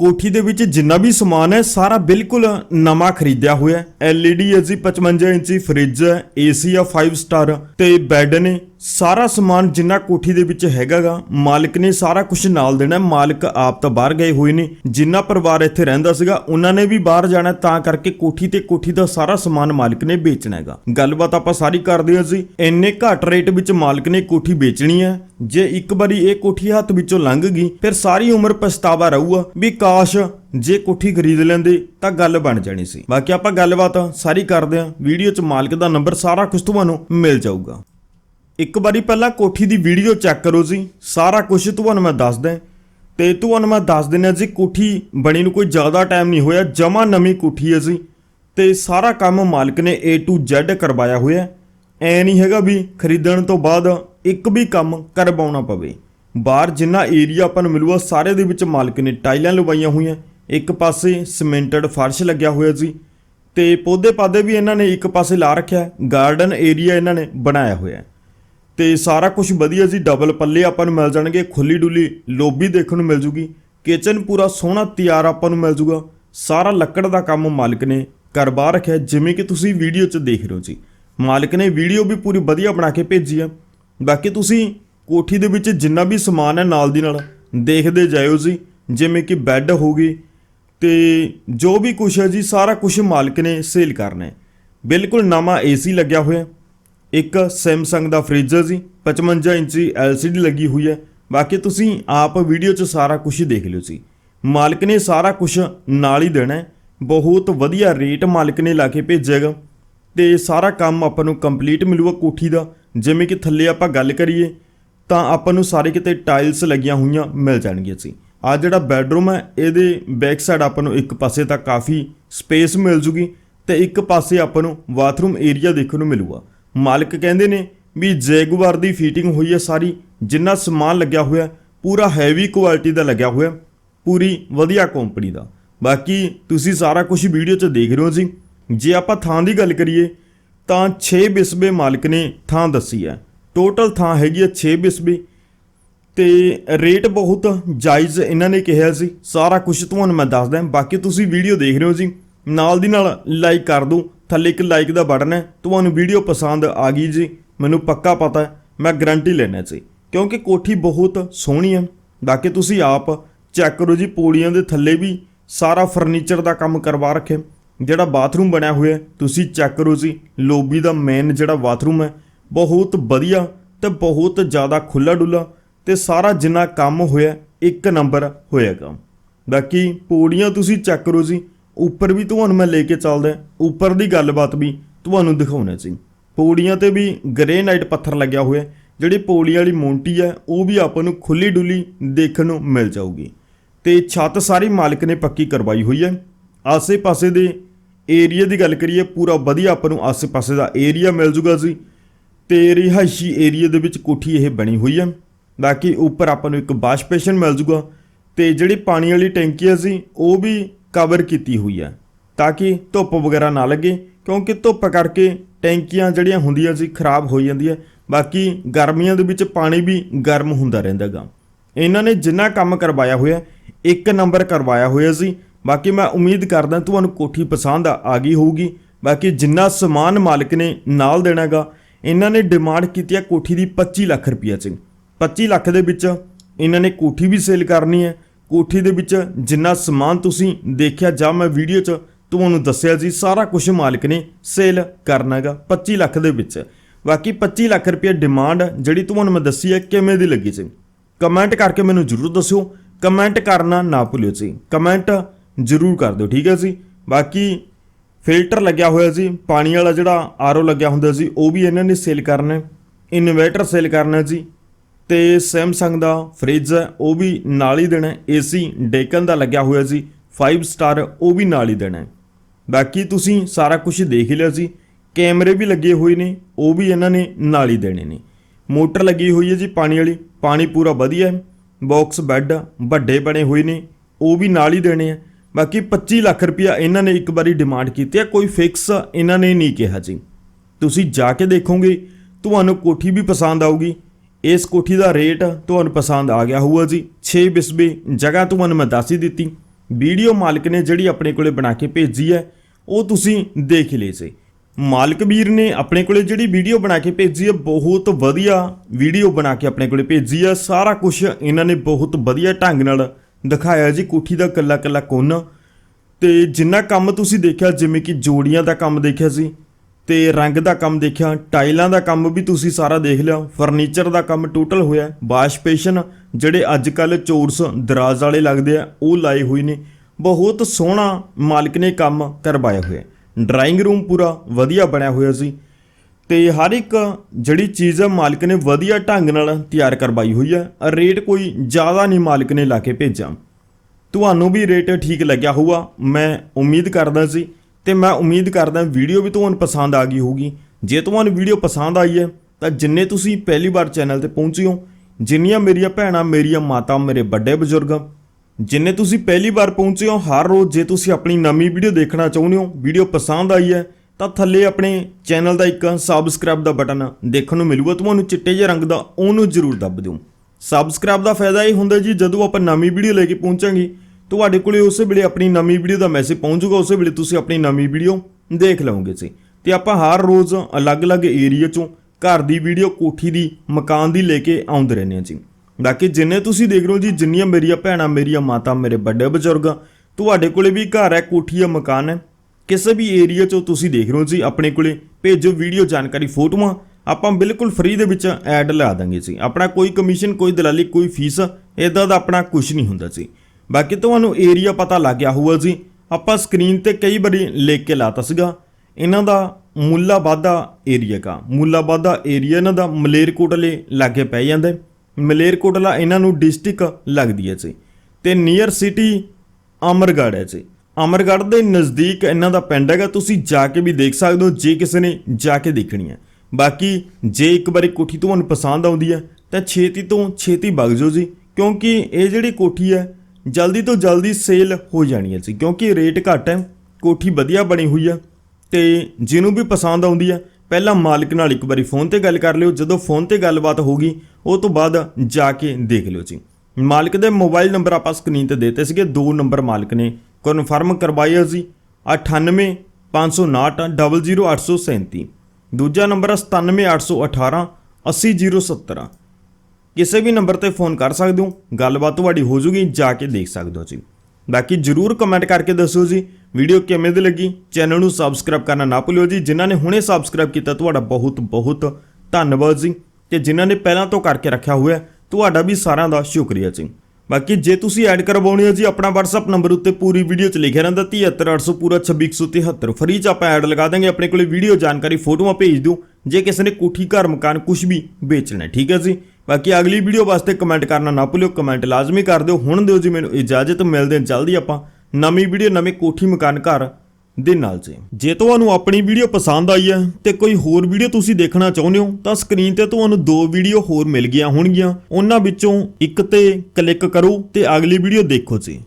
ਕੋਠੀ ਦੇ ਵਿੱਚ ਜਿੰਨਾ ਵੀ ਸਮਾਨ ਹੈ, ਸਾਰਾ ਬਿਲਕੁਲ ਨਵਾਂ ਖਰੀਦਿਆ ਹੋਇਆ ਹੈ। LED ਹੈ ਜੀ 55 ਇੰਚੀ ਫ੍ਰਿਜ ਹੈ AC ਆ 5 ਸਟਾਰ ਤੇ ਬੈੱਡ ਨੇ। ਸਾਰਾ ਸਮਾਨ ਜਿੰਨਾ ਕੋਠੀ ਦੇ ਵਿੱਚ ਹੈਗਾਗਾ, ਮਾਲਕ ਨੇ ਸਾਰਾ ਕੁਝ ਨਾਲ ਦੇਣਾ, ਮਾਲਕ ਆਪ ਤਾਂ ਬਾਹਰ ਗਏ ਹੋਏ ਨੇ। ਜਿੰਨਾ ਪਰਿਵਾਰ ਇੱਥੇ ਰਹਿੰਦਾ ਸੀਗਾ, ਉਹਨਾਂ ਨੇ ਵੀ ਬਾਹਰ ਜਾਣਾ, ਤਾਂ ਕਰਕੇ ਕੋਠੀ ਤੇ ਕੋਠੀ ਦਾ ਸਾਰਾ ਸਮਾਨ ਮਾਲਕ ਨੇ ਵੇਚਣਾ ਹੈਗਾ। ਗੱਲਬਾਤ ਆਪਾਂ ਸਾਰੀ ਕਰਦੇ ਹਾਂ ਜੀ। ਇੰਨੇ ਘੱਟ ਰੇਟ ਵਿੱਚ ਮਾਲਕ ਨੇ ਕੋਠੀ ਵੇਚਣੀ ਹੈ। ਜੇ ਇੱਕ ਵਾਰੀ ਇਹ ਕੋਠੀ ਹੱਥ ਵਿੱਚੋਂ ਲੰਘ ਗਈ, ਫਿਰ ਸਾਰੀ ਉਮਰ ਪਛਤਾਵਾ ਰਹੂਗਾ ਵੀ ਕਾਸ਼ ਜੇ ਕੋਠੀ ਖਰੀਦ ਲੈਂਦੇ, ਤਾਂ ਗੱਲ ਬਣ ਜਾਣੀ ਸੀ। ਬਾਕੀ ਆਪਾਂ ਗੱਲਬਾਤ ਸਾਰੀ ਕਰਦੇ ਹਾਂ। ਵੀਡੀਓ 'ਚ ਮਾਲਕ ਦਾ ਨੰਬਰ ਸਾਰਾ ਕੁਝ ਤੁਹਾਨੂੰ ਮਿਲ ਜਾਊਗਾ। ਇੱਕ ਵਾਰੀ ਪਹਿਲਾਂ ਕੋਠੀ ਦੀ ਵੀਡੀਓ ਚੈੱਕ ਕਰੋ ਜੀ। ਸਾਰਾ ਕੁਝ ਤੁਹਾਨੂੰ ਮੈਂ ਦੱਸਦਾ ਤੇ ਤੁਹਾਨੂੰ ਮੈਂ ਦੱਸ ਦਿੰਦਾ ਜੀ, ਕੋਠੀ ਬਣੀ ਨੂੰ ਕੋਈ ਜ਼ਿਆਦਾ ਟਾਈਮ ਨਹੀਂ ਹੋਇਆ, ਜਮਾ ਨਵੀਂ ਕੋਠੀ ਹੈ ਜੀ। ਤੇ ਸਾਰਾ ਕੰਮ ਮਾਲਕ ਨੇ A to Z ਕਰਵਾਇਆ ਹੋਇਆ। ਐ ਨਹੀਂ ਹੈਗਾ ਵੀ ਖਰੀਦਣ ਤੋਂ ਬਾਅਦ ਇੱਕ ਵੀ ਕੰਮ ਕਰਵਾਉਣਾ ਪਵੇ। ਬਾਹਰ ਜਿੰਨਾ ਏਰੀਆ ਆਪਾਂ ਨੂੰ ਮਿਲੂਗਾ, ਸਾਰੇ ਦੇ ਵਿੱਚ ਮਾਲਕ ਨੇ ਟਾਈਲਾਂ ਲਵਾਈਆਂ ਹੋਈਆਂ। ਇੱਕ ਪਾਸੇ ਸੀਮੈਂਟਡ ਫਰਸ਼ ਲੱਗਿਆ ਹੋਇਆ ਜੀ। ਤੇ ਪੌਦੇ ਪਾਦੇ ਵੀ ਇਹਨਾਂ ਨੇ ਇੱਕ ਪਾਸੇ ਲਾ ਰੱਖਿਆ। ਗਾਰਡਨ ਏਰੀਆ ਇਹਨਾਂ ਨੇ ਬਣਾਇਆ ਹੋਇਆ। ਤੇ ਸਾਰਾ ਕੁਝ ਵਧੀਆ ਜੀ ਡਬਲ ਪੱਲੇ ਆਪਾਂ ਨੂੰ ਮਿਲ ਜਾਣਗੇ, ਖੁੱਲੀ ਡੁੱਲੀ ਲੋਬੀ ਦੇਖਣ ਨੂੰ ਮਿਲ ਜੂਗੀ ਕਿਚਨ ਪੂਰਾ ਸੋਹਣਾ ਤਿਆਰ ਆਪਾਂ ਨੂੰ ਮਿਲ ਜੂਗਾ, ਸਾਰਾ ਲੱਕੜ ਦਾ ਕੰਮ ਮਾਲਕ ਨੇ ਕਰਵਾ ਰੱਖਿਆ, ਜਿਵੇਂ ਕਿ ਤੁਸੀਂ ਵੀਡੀਓ 'ਚ ਦੇਖ ਰਹੇ ਹੋ ਜੀ। ਮਾਲਕ ਨੇ ਵੀਡੀਓ ਵੀ ਪੂਰੀ ਵਧੀਆ ਬਣਾ ਕੇ ਭੇਜੀ ਆ। ਬਾਕੀ ਤੁਸੀਂ ਕੋਠੀ ਦੇ ਵਿੱਚ ਜਿੰਨਾ ਵੀ ਸਮਾਨ ਹੈ ਨਾਲ ਦੀ ਨਾਲ ਦੇਖਦੇ ਜਾਇਓ ਜੀ, ਜਿਵੇਂ ਕਿ ਬੈੱਡ ਹੋ ਗਈ ਤੇ ਜੋ ਵੀ ਕੁਛ ਹੈ ਜੀ, ਸਾਰਾ ਕੁਝ ਮਾਲਕ ਨੇ ਸੇਲ ਕਰਨਾ ਹੈ। ਬਿਲਕੁਲ ਨਵਾਂ ਏਸੀ ਲੱਗਿਆ ਹੋਇਆ। ਇੱਕ ਸੈਮਸੰਗ ਦਾ ਫ੍ਰਿਜ ਹੈ ਜੀ 55 ਇੰਚੀ LCD ਲੱਗੀ ਹੋਈ ਹੈ। ਬਾਕੀ ਤੁਸੀਂ ਆਪ ਵੀਡੀਓ 'ਚ ਸਾਰਾ ਕੁਝ ਦੇਖ ਲਿਓ ਜੀ ਮਾਲਕ ਨੇ ਸਾਰਾ ਕੁਝ ਨਾਲ ਹੀ ਦੇਣਾ ਹੈ। ਬਹੁਤ ਵਧੀਆ ਰੇਟ ਮਾਲਕ ਨੇ ਲਾ ਕੇ ਭੇਜੇਗਾ ਤੇ ਸਾਰਾ ਕੰਮ ਆਪਾਂ ਨੂੰ ਕੰਪਲੀਟ ਮਿਲੂਗਾ ਕੋਠੀ ਦਾ। ਜਿਵੇਂ ਕਿ ਥੱਲੇ ਆਪਾਂ ਗੱਲ ਕਰੀਏ, ਤਾਂ ਆਪਾਂ ਨੂੰ ਸਾਰੇ ਕਿਤੇ ਟਾਈਲਸ ਲੱਗੀਆਂ ਹੋਈਆਂ ਮਿਲ ਜਾਣਗੀਆਂ ਸੀ। ਆ ਜਿਹੜਾ ਬੈੱਡਰੂਮ ਹੈ, ਇਹਦੇ ਬੈਕ ਸਾਈਡ ਆਪਾਂ ਨੂੰ ਇੱਕ ਪਾਸੇ ਤਾਂ ਕਾਫੀ ਸਪੇਸ ਮਿਲ ਜੂਗੀ ਤੇ ਇੱਕ ਪਾਸੇ ਆਪਾਂ ਨੂੰ ਬਾਥਰੂਮ ਏਰੀਆ ਦੇਖਣ ਨੂੰ ਮਿਲੂਗਾ। ਮਾਲਕ ਕਹਿੰਦੇ ਨੇ ਵੀ ਜੈਗੁਆਰ ਦੀ ਫੀਟਿੰਗ ਹੋਈ ਹੈ ਸਾਰੀ, ਜਿੰਨਾ ਸਮਾਨ ਲੱਗਿਆ ਹੋਇਆ, ਪੂਰਾ ਹੈਵੀ ਕੁਆਲਿਟੀ ਦਾ ਲੱਗਿਆ ਹੋਇਆ, ਪੂਰੀ ਵਧੀਆ ਕੰਪਨੀ ਦਾ। ਬਾਕੀ ਤੁਸੀਂ ਸਾਰਾ ਕੁਝ ਵੀਡੀਓ 'ਚ ਦੇਖ ਰਹੇ ਹੋ ਜੀ। ਜੇ ਆਪਾਂ ਥਾਂ ਦੀ ਗੱਲ ਕਰੀਏ, ਤਾਂ 6 ਬਿਸਬੇ ਮਾਲਕ ਨੇ ਥਾਂ ਦੱਸੀ ਹੈ। ਟੋਟਲ ਥਾਂ ਹੈਗੀ ਹੈ 6 ਬਿਸਬੇ। ਤੇ ਰੇਟ ਬਹੁਤ ਜਾਇਜ਼ ਇਹਨਾਂ ਨੇ ਕਿਹਾ ਸੀ। ਸਾਰਾ ਕੁਝ ਤੁਹਾਨੂੰ ਮੈਂ ਦੱਸਦਾ। ਬਾਕੀ ਤੁਸੀਂ ਵੀਡੀਓ ਦੇਖ ਰਹੇ ਹੋ ਜੀ। ਨਾਲ ਦੀ ਨਾਲ ਲਾਈਕ ਕਰ ਦਿਓ। ਥੱਲੇ ਇੱਕ ਲਾਈਕ ਦਾ ਬਟਨ ਹੈ, ਤੁਹਾਨੂੰ ਵੀਡੀਓ ਪਸੰਦ ਆ ਗਈ ਜੀ, ਮੈਨੂੰ ਪੱਕਾ ਪਤਾ ਹੈ, ਮੈਂ ਗਾਰੰਟੀ ਲੈਣਾ ਜੀ। ਕਿਉਂਕਿ ਕੋਠੀ ਬਹੁਤ ਸੋਹਣੀ ਹੈ, ਬਾਕੀ ਤੁਸੀਂ ਆਪ ਚੈੱਕ ਕਰੋ ਜੀ, ਪੌੜੀਆਂ ਦੇ ਥੱਲੇ ਵੀ ਸਾਰਾ ਫਰਨੀਚਰ ਦਾ ਕੰਮ ਕਰਵਾ ਰੱਖਿਆ। ਜਿਹੜਾ ਬਾਥਰੂਮ ਬਣਿਆ ਹੋਇਆ, ਤੁਸੀਂ ਚੈੱਕ ਕਰੋ ਜੀ ਲੋਬੀ ਦਾ ਮੇਨ ਜਿਹੜਾ ਬਾਥਰੂਮ ਹੈ, ਬਹੁਤ ਵਧੀਆ ਤੇ ਬਹੁਤ ਜ਼ਿਆਦਾ ਖੁੱਲਾ ਡੁੱਲਾ ਤੇ ਸਾਰਾ ਜਿੰਨਾ ਕੰਮ ਹੋਇਆ, ਇੱਕ ਨੰਬਰ ਹੋਏਗਾ ਬਾਕੀ ਪੌੜੀਆਂ ਤੁਸੀਂ ਚੈੱਕ ਕਰੋ ਜੀ ਉੱਪਰ ਵੀ ਤੁਹਾਨੂੰ ਮੈਂ ਲੈ ਕੇ ਚੱਲਦਾ, ਉੱਪਰ ਦੀ ਗੱਲਬਾਤ ਵੀ ਤੁਹਾਨੂੰ ਦਿਖਾਉਣਾ ਸੀ। ਪੌੜੀਆਂ ਤੇ ਵੀ ਗ੍ਰੇਨਾਈਟ ਪੱਥਰ ਲੱਗਿਆ ਹੋਇਆ, ਜਿਹੜੀ ਪੌੜੀ ਵਾਲੀ ਮੋਂਟੀ ਹੈ, ਉਹ ਵੀ ਆਪਾਂ ਨੂੰ ਖੁੱਲੀ ਡੁੱਲੀ ਦੇਖਣ ਨੂੰ ਮਿਲ ਜਾਊਗੀ। ਤੇ ਛੱਤ ਸਾਰੀ ਮਾਲਕ ਨੇ ਪੱਕੀ ਕਰਵਾਈ ਹੋਈ ਹੈ। ਆਸੇ-ਪਾਸੇ ਦੇ ਏਰੀਆ ਦੀ ਗੱਲ ਕਰੀਏ, ਪੂਰਾ ਵਧੀਆ ਆਪਾਂ ਨੂੰ ਆਸੇ-ਪਾਸੇ ਦਾ ਏਰੀਆ ਮਿਲ ਜੂਗਾ ਜੀ। ਤੇ ਰਿਹਾਇਸ਼ੀ ਏਰੀਆ ਦੇ ਵਿੱਚ ਕੋਠੀ ਇਹ ਬਣੀ ਹੋਈ ਹੈ। ਬਾਕੀ ਉੱਪਰ ਆਪਾਂ ਨੂੰ ਇੱਕ ਵਾਸ਼ ਬੇਸਿਨ ਮਿਲ ਜੂਗਾ। ਤੇ ਜਿਹੜੀ ਪਾਣੀ ਵਾਲੀ ਟੈਂਕੀ ਹੈ ਸੀ ਉਹ ਵੀ ਕਵਰ ਕੀਤੀ ਹੋਈ ਹੈ, ਤਾਂ ਕਿ ਧੁੱਪ ਵਗੈਰਾ ਨਾ ਲੱਗੇ, ਕਿਉਂਕਿ ਧੁੱਪ ਕਰਕੇ ਟੈਂਕੀਆਂ ਜਿਹੜੀਆਂ ਹੁੰਦੀਆਂ ਸੀ ਖਰਾਬ ਹੋ ਜਾਂਦੀਆਂ, ਬਾਕੀ ਗਰਮੀਆਂ ਦੇ ਵਿੱਚ ਪਾਣੀ ਵੀ ਗਰਮ ਹੁੰਦਾ ਰਹਿੰਦਾਗਾ ਇਹਨਾਂ ਨੇ ਜਿੰਨਾ ਕੰਮ ਕਰਵਾਇਆ ਹੋਇਆ, ਇੱਕ ਨੰਬਰ ਕਰਵਾਇਆ ਹੋਇਆ ਸੀ। ਬਾਕੀ ਮੈਂ ਉਮੀਦ ਕਰਦਾ ਤੁਹਾਨੂੰ ਕੋਠੀ ਪਸੰਦ ਆ ਗਈ ਹੋਊਗੀ। ਬਾਕੀ ਜਿੰਨਾ ਸਮਾਨ ਮਾਲਕ ਨੇ ਨਾਲ ਦੇਣਾਗਾ ਇਹਨਾਂ ਨੇ ਡਿਮਾਂਡ ਕੀਤੀ ਹੈ ਕੋਠੀ ਦੀ 25 ਲੱਖ ਰੁਪਈਆ ਚ। 25 ਲੱਖ ਦੇ ਵਿੱਚ ਇਹਨਾਂ ਨੇ ਕੋਠੀ ਵੀ ਸੇਲ ਕਰਨੀ ਹੈ ਕੋਠੀ ਦੇ ਵਿੱਚ ਜਿੰਨਾ ਸਮਾਨ ਤੁਸੀਂ ਦੇਖਿਆ ਜਾਂ ਮੈਂ ਵੀਡੀਓ 'ਚ ਤੁਹਾਨੂੰ ਦੱਸਿਆ ਜੀ ਸਾਰਾ ਕੁਝ ਮਾਲਕ ਨੇ ਸੇਲ ਕਰਨਾਗਾ 25 ਲੱਖ ਦੇ ਵਿੱਚ। ਬਾਕੀ 25 ਲੱਖ ਰੁਪਏ ਡਿਮਾਂਡ ਜਿਹੜੀ ਤੁਹਾਨੂੰ ਮੈਂ ਦੱਸੀ ਹੈ, ਕਿਵੇਂ ਦੀ ਲੱਗੀ ਸੀ? ਕਮੈਂਟ ਕਰਕੇ ਮੈਨੂੰ ਜਰੂਰ ਦੱਸਿਓ। ਕਮੈਂਟ ਕਰਨਾ ਨਾ ਭੁੱਲਿਓ ਜੀ। ਕਮੈਂਟ ਜਰੂਰ ਕਰ ਦਿਓ, ਠੀਕ ਹੈ ਜੀ? ਬਾਕੀ ਫਿਲਟਰ ਲੱਗਿਆ ਹੋਇਆ ਜੀ, ਪਾਣੀ ਵਾਲਾ ਜਿਹੜਾ ਆਰਓ ਲੱਗਿਆ ਹੁੰਦਾ ਸੀ ਉਹ ਵੀ ਇਹਨਾਂ ਨੇ ਸੇਲ ਕਰਨਾ ਹੈ। ਇਨਵਰਟਰ ਸੇਲ ਕਰਨਾ ਜੀ। ਤੇ ਸੈਮਸੰਗ ਦਾ ਫ੍ਰਿਜ ਹੈ, ਉਹ ਵੀ ਨਾਲ ਹੀ ਦੇਣਾ ਏਸੀ ਡੇਕਨ ਦਾ ਲੱਗਿਆ ਹੋਇਆ ਸੀ 5 ਸਟਾਰ ਉਹ ਵੀ ਨਾਲ ਹੀ ਦੇਣਾ ਬਾਕੀ ਤੁਸੀਂ ਸਾਰਾ ਕੁਝ ਦੇਖ ਲਿਆ ਸੀ, ਕੈਮਰੇ ਵੀ ਲੱਗੇ ਹੋਏ ਨੇ, ਉਹ ਵੀ ਇਹਨਾਂ ਨੇ ਨਾਲ ਹੀ ਦੇਣੇ ਨੇ। ਮੋਟਰ ਲੱਗੀ ਹੋਈ ਹੈ ਜੀ ਪਾਣੀ ਵਾਲੀ, ਪਾਣੀ ਪੂਰਾ ਵਧੀਆ ਹੈ ਬਾਕਸ ਬੈੱਡ ਵੱਡੇ ਬਣੇ ਹੋਏ ਨੇ, ਉਹ ਵੀ ਨਾਲ ਹੀ ਦੇਣੇ ਆ ਬਾਕੀ 25 ਲੱਖ ਰੁਪਇਆ ਇਹਨਾਂ ਨੇ ਇੱਕ ਵਾਰੀ ਡਿਮਾਂਡ ਕੀਤੀ ਹੈ, ਕੋਈ ਫਿਕਸ ਇਹਨਾਂ ਨੇ ਨਹੀਂ ਕਿਹਾ ਜੀ। ਤੁਸੀਂ ਜਾ ਕੇ ਦੇਖੋਗੇ, ਤੁਹਾਨੂੰ ਕੋਠੀ ਵੀ ਪਸੰਦ ਆਊਗੀ ਇਸ ਕੋਠੀ ਦਾ ਰੇਟ ਤੁਹਾਨੂੰ ਪਸੰਦ ਆ ਗਿਆ ਹੋਊਗਾ ਜੀ। 6 ਬਿਸਬੇ ਜਗ੍ਹਾ ਤੁਹਾਨੂੰ ਮੈਂ ਦੱਸ ਹੀ ਦਿੱਤੀ। ਵੀਡੀਓ ਮਾਲਕ ਨੇ ਜਿਹੜੀ ਆਪਣੇ ਕੋਲੇ ਬਣਾ ਕੇ ਭੇਜੀ ਹੈ, ਉਹ ਤੁਸੀਂ ਦੇਖ ਲਈ ਸੀ ਮਾਲਕ ਵੀਰ ਨੇ ਆਪਣੇ ਕੋਲੇ ਜਿਹੜੀ ਵੀਡੀਓ ਬਣਾ ਕੇ ਭੇਜੀ ਹੈ, ਬਹੁਤ ਵਧੀਆ ਵੀਡੀਓ ਬਣਾ ਕੇ ਆਪਣੇ ਕੋਲੇ ਭੇਜੀ ਹੈ। ਸਾਰਾ ਕੁਝ ਇਹਨਾਂ ਨੇ ਬਹੁਤ ਵਧੀਆ ਢੰਗ ਨਾਲ ਦਿਖਾਇਆ ਜੀ। ਕੋਠੀ ਦਾ ਕੱਲਾ ਕੱਲਾ ਕੋਨਾ। ਤੇ ਜਿੰਨਾ ਕੰਮ ਤੁਸੀਂ ਦੇਖਿਆ, ਜਿਵੇਂ ਕਿ ਜੋੜੀਆਂ ਦਾ ਕੰਮ ਦੇਖਿਆ ਸੀ ਤੇ ਰੰਗ ਦਾ ਕੰਮ ਦੇਖਿਆ, ਟਾਈਲਾਂ ਦਾ ਕੰਮ ਵੀ ਤੁਸੀਂ ਸਾਰਾ ਦੇਖ ਲਿਆ, ਫਰਨੀਚਰ ਦਾ ਕੰਮ ਟੋਟਲ ਹੋਇਆ, ਵਾਸ਼ ਬੇਸ਼ਨ ਜਿਹੜੇ ਅੱਜ ਕੱਲ ਚੋਰਸ ਦਰਾਜ਼ ਵਾਲੇ ਲੱਗਦੇ ਆ, ਉਹ ਲਾਏ ਹੋਏ ਨੇ। ਬਹੁਤ ਸੋਹਣਾ ਮਾਲਕ ਨੇ ਕੰਮ ਕਰਵਾਇਆ ਹੋਇਆ। ਡਰਾਇੰਗ ਰੂਮ ਪੂਰਾ ਵਧੀਆ ਬਣਿਆ ਹੋਇਆ ਸੀ। ਤੇ ਹਰ ਇੱਕ ਜਿਹੜੀ ਚੀਜ਼ ਹੈ ਮਾਲਕ ਨੇ ਵਧੀਆ ਢੰਗ ਨਾਲ ਤਿਆਰ ਕਰਵਾਈ ਹੋਈ ਹੈ ਰੇਟ ਕੋਈ ਜ਼ਿਆਦਾ ਨਹੀਂ ਮਾਲਕ ਨੇ ਲਾ ਕੇ ਭੇਜਿਆ। ਤੁਹਾਨੂੰ ਵੀ ਰੇਟ ਠੀਕ ਲੱਗਿਆ ਹੋਊਗਾ, ਮੈਂ ਉਮੀਦ ਕਰਦਾ ਸੀ। ਤੇ ਮੈਂ ਉਮੀਦ ਕਰਦਾ ਵੀਡੀਓ ਵੀ ਤੁਹਾਨੂੰ ਪਸੰਦ ਆ ਗਈ ਹੋਊਗੀ। ਜੇ ਤੁਹਾਨੂੰ ਵੀਡੀਓ ਪਸੰਦ ਆਈ ਹੈ, ਤਾਂ ਜਿੰਨੇ ਤੁਸੀਂ ਪਹਿਲੀ ਵਾਰ ਚੈਨਲ ਤੇ ਪਹੁੰਚੇ ਹੋ, ਜਿੰਨੀਆਂ ਮੇਰੀਆਂ ਭੈਣਾਂ, ਮੇਰੀਆਂ ਮਾਤਾ, ਮੇਰੇ ਵੱਡੇ ਬਜ਼ੁਰਗ, ਜਿੰਨੇ ਤੁਸੀਂ ਪਹਿਲੀ ਵਾਰ ਪਹੁੰਚੇ ਹੋ, ਹਰ ਰੋਜ਼ ਜੇ ਤੁਸੀਂ ਆਪਣੀ ਨਵੀਂ ਵੀਡੀਓ ਦੇਖਣਾ ਚਾਹੁੰਦੇ ਹੋ, ਵੀਡੀਓ ਪਸੰਦ ਆਈ ਹੈ, ਤਾਂ ਥੱਲੇ ਆਪਣੇ ਚੈਨਲ ਦਾ ਇੱਕ ਸਬਸਕ੍ਰਾਈਬ ਦਾ ਬਟਨ ਦੇਖਣ ਨੂੰ ਮਿਲੂਗਾ। ਤੁਹਾਨੂੰ ਚਿੱਟੇ ਜਿਹੇ ਰੰਗ ਦਾ ਉਹਨੂੰ ਜ਼ਰੂਰ ਦੱਬ ਦਿਓ ਸਬਸਕ੍ਰਾਈਬ ਦਾ ਫਾਇਦਾ ਇਹ ਹੁੰਦਾ ਜੀ, ਜਦੋਂ ਆਪਾਂ ਨਵੀਂ ਵੀਡੀਓ ਲੈ ਕੇ ਪਹੁੰਚਾਂਗੇ ਤੁਹਾਡੇ ਕੋਲੇ ਉਸੇ ਵੇਲੇ ਆਪਣੀ ਨਵੀਂ ਵੀਡੀਓ ਦਾ ਮੈਸੇਜ ਪਹੁੰਚੂਗਾ, ਉਸੇ ਵੇਲੇ ਤੁਸੀਂ ਆਪਣੀ ਨਵੀਂ ਵੀਡੀਓ ਦੇਖ ਲਓਗੇ ਜੀ। ਤੇ ਆਪਾਂ ਹਰ ਰੋਜ਼ ਅਲੱਗ-ਅਲੱਗ ਏਰੀਆ ਚੋਂ ਘਰ ਦੀ ਵੀਡੀਓ, ਕੋਠੀ ਦੀ, ਮਕਾਨ ਦੀ ਲੈ ਕੇ ਆਉਂਦੇ ਰਹਿੰਦੇ ਹਾਂ ਜੀ। ਬਾਕੀ ਜਿੰਨੇ ਤੁਸੀਂ ਦੇਖ ਰਹੇ ਹੋ ਜੀ, ਜਿੰਨੀਆਂ ਮੇਰੀਆਂ ਭੈਣਾਂ, ਮੇਰੀਆਂ ਮਾਤਾ, ਮੇਰੇ ਵੱਡੇ ਬਜ਼ੁਰਗ, ਤੁਹਾਡੇ ਕੋਲੇ ਵੀ ਘਰ ਹੈ, ਕੋਠੀ ਹੈ, ਮਕਾਨ ਹੈ। ਕਿਸੇ ਵੀ ਏਰੀਆ ਚੋਂ ਤੁਸੀਂ ਦੇਖ ਰਹੇ ਹੋ ਜੀ, ਆਪਣੇ ਕੋਲੇ ਭੇਜੋ ਵੀਡੀਓ ਜਾਣਕਾਰੀ ਫੋਟੋਆਂ, ਆਪਾਂ ਬਿਲਕੁਲ ਫ੍ਰੀ ਦੇ ਵਿੱਚ ਐਡ ਲਾ ਦਾਂਗੇ ਜੀ। ਆਪਣਾ ਕੋਈ ਕਮਿਸ਼ਨ ਕੋਈ ਦਲਾਲੀ, ਕੋਈ ਫੀਸ ਇਦਾਂ ਦਾ ਆਪਣਾ ਕੁਝ ਨਹੀਂ ਹੁੰਦਾ ਜੀ। ਬਾਕੀ ਤੁਹਾਨੂੰ ਏਰੀਆ ਪਤਾ ਲੱਗ ਗਿਆ ਹੋਊਗਾ ਜੀ। ਆਪਾਂ ਸਕਰੀਨ ਤੇ ਕਈ ਵਾਰੀ ਲਿਖ ਕੇ ਲਾਤਾ ਸੀਗਾ। ਇਹਨਾਂ ਦਾ ਮੁੱਲਾਬਾਦਾ ਏਰੀਆ ਕਾ। ਮੁੱਲਾਬਾਦਾ ਏਰੀਆ ਇਹਨਾਂ ਦਾ ਮਲੇਰਕੋਟਲੇ ਲਾਗੇ ਪੈ ਜਾਂਦਾ। ਮਲੇਰਕੋਟਲਾ ਇਹਨਾਂ ਨੂੰ ਡਿਸਟ੍ਰਿਕਟ ਲੱਗਦੀ ਹੈ ਜੀ। ਤੇ ਨੀਅਰ ਸਿਟੀ ਅਮਰਗੜ੍ਹ ਹੈ ਜੀ। ਅਮਰਗੜ੍ਹ ਦੇ ਨਜ਼ਦੀਕ ਇਹਨਾਂ ਦਾ ਪਿੰਡ ਹੈਗਾ। ਤੁਸੀਂ ਜਾ ਕੇ ਵੀ ਦੇਖ ਸਕਦੇ ਹੋ, ਜੇ ਕਿਸੇ ਨੇ ਜਾ ਕੇ ਦੇਖਣੀ ਹੈ। ਬਾਕੀ ਜੇ ਇੱਕ ਵਾਰੀ ਕੋਠੀ ਤੁਹਾਨੂੰ ਪਸੰਦ ਆਉਂਦੀ ਹੈ, ਤਾਂ ਛੇਤੀ ਤੋਂ ਛੇਤੀ ਵਗ ਜਾਓ ਜੀ। ਕਿਉਂਕਿ ਇਹ ਜਿਹੜੀ ਕੋਠੀ ਹੈ ਜਲਦੀ ਤੋਂ ਜਲਦੀ ਸੇਲ ਹੋ ਜਾਣੀ ਹੈ ਜੀ, ਕਿਉਂਕਿ ਰੇਟ ਘੱਟ ਹੈ, ਕੋਠੀ ਵਧੀਆ ਬਣੀ ਹੋਈ ਆ ਤੇ ਜਿਹਨੂੰ ਵੀ ਪਸੰਦ ਆਉਂਦੀ ਹੈ, ਪਹਿਲਾਂ ਮਾਲਕ ਨਾਲ ਇੱਕ ਵਾਰੀ ਫੋਨ ਤੇ ਗੱਲ ਕਰ ਲਿਓ, ਜਦੋਂ ਫੋਨ ਤੇ ਗੱਲਬਾਤ ਹੋਗੀ ਉਹ ਤੋਂ ਬਾਅਦ ਜਾ ਕੇ ਦੇਖ ਲਿਓ ਜੀ। ਮਾਲਕ ਦੇ ਮੋਬਾਈਲ ਨੰਬਰ ਆਪਾਂ ਸਕਰੀਨ ਤੇ ਦਿੱਤੇ ਸੀਗੇ, ਦੋ ਨੰਬਰ ਮਾਲਕ ਨੇ ਕਨਫਰਮ ਕਰਵਾਇਆ ਜੀ 98 559 00837 ਦੂਜਾ ਨੰਬਰ ਹੈ 97818 80017 ਕਿਸੇ ਵੀ ਨੰਬਰ ਤੇ ਫੋਨ ਕਰ ਸਕਦੇ ਹੋ, ਗੱਲਬਾਤ ਤੁਹਾਡੀ ਹੋ ਜੂਗੀ, ਜਾ ਕੇ ਦੇਖ ਸਕਦੇ ਹੋ ਜੀ। ਬਾਕੀ ਜਰੂਰ ਕਮੈਂਟ ਕਰਕੇ ਦੱਸੋ ਜੀ ਵੀਡੀਓ ਕਿਵੇਂ ਦੀ ਲੱਗੀ ਚੈਨਲ ਨੂੰ ਸਬਸਕ੍ਰਾਈਬ ਕਰਨਾ ਨਾ ਭੁੱਲਿਓ ਜੀ, ਜਿਨ੍ਹਾਂ ਨੇ ਹੁਣੇ ਸਬਸਕ੍ਰਾਈਬ ਕੀਤਾ ਤੁਹਾਡਾ ਬਹੁਤ ਬਹੁਤ ਧੰਨਵਾਦ ਜੀ, ਤੇ ਜਿਨ੍ਹਾਂ ਨੇ ਪਹਿਲਾਂ ਤੋਂ ਕਰਕੇ ਰੱਖਿਆ ਹੋਇਆ, ਤੁਹਾਡਾ ਵੀ ਸਾਰਿਆਂ ਦਾ ਸ਼ੁਕਰੀਆ ਜੀ। ਬਾਕੀ ਜੇ ਤੁਸੀਂ ਐਡ ਕਰਵਾਉਣੀ ਹੈ ਜੀ, ਆਪਣਾ WhatsApp ਨੰਬਰ ਉੱਤੇ ਪੂਰੀ ਵੀਡੀਓ 'ਚ ਲਿਖਿਆ ਰਹਿੰਦਾ 73800 ਪੂਰਾ 26173 ਫਰੀ 'ਚ ਆਪਾਂ ਐਡ ਲਗਾ ਦਾਂਗੇ ਆਪਣੇ ਕੋਲੇ ਵੀਡੀਓ ਜਾਣਕਾਰੀ, ਫੋਟੋਆਂ ਭੇਜ ਦਿਓ, ਜੇ ਕਿਸੇ ਨੇ ਕੋਠੀ, ਘਰ, ਮਕਾਨ ਕੁਝ ਵੀ ਵੇਚਣਾ ਠੀਕ ਹੈ ਜੀ? ਬਾਕੀ ਅਗਲੀ ਵੀਡੀਓ ਵਾਸਤੇ ਕਮੈਂਟ ਕਰਨਾ ਨਾ ਭੁੱਲਿਓ, ਕਮੈਂਟ ਲਾਜ਼ਮੀ ਕਰ ਦਿਓ। ਹੁਣ ਦਿਓ ਜੀ ਮੈਨੂੰ ਇਜਾਜ਼ਤ, ਮਿਲਦੇ ਜਲਦੀ ਆਪਾਂ। ਨਵੀਂ ਵੀਡੀਓ, ਨਵੇਂ ਕੋਠੀ ਮਕਾਨ ਘਰ ਦੇ ਨਾਲ ਜੀ। ਜੇ ਤੁਹਾਨੂੰ ਆਪਣੀ ਵੀਡੀਓ ਪਸੰਦ ਆਈ ਹੈ ਤੇ ਕੋਈ ਹੋਰ ਵੀਡੀਓ ਤੁਸੀਂ ਦੇਖਣਾ ਚਾਹੁੰਦੇ ਹੋ, ਤਾਂ ਸਕਰੀਨ ਤੇ ਤੁਹਾਨੂੰ ਦੋ ਵੀਡੀਓ ਹੋਰ ਮਿਲ ਗਈਆਂ ਹੋਣਗੀਆਂ। ਉਹਨਾਂ ਵਿੱਚੋਂ ਇੱਕ ਤੇ ਕਲਿੱਕ ਕਰੋ ਤੇ ਅਗਲੀ ਵੀਡੀਓ ਦੇਖੋ ਜੀ।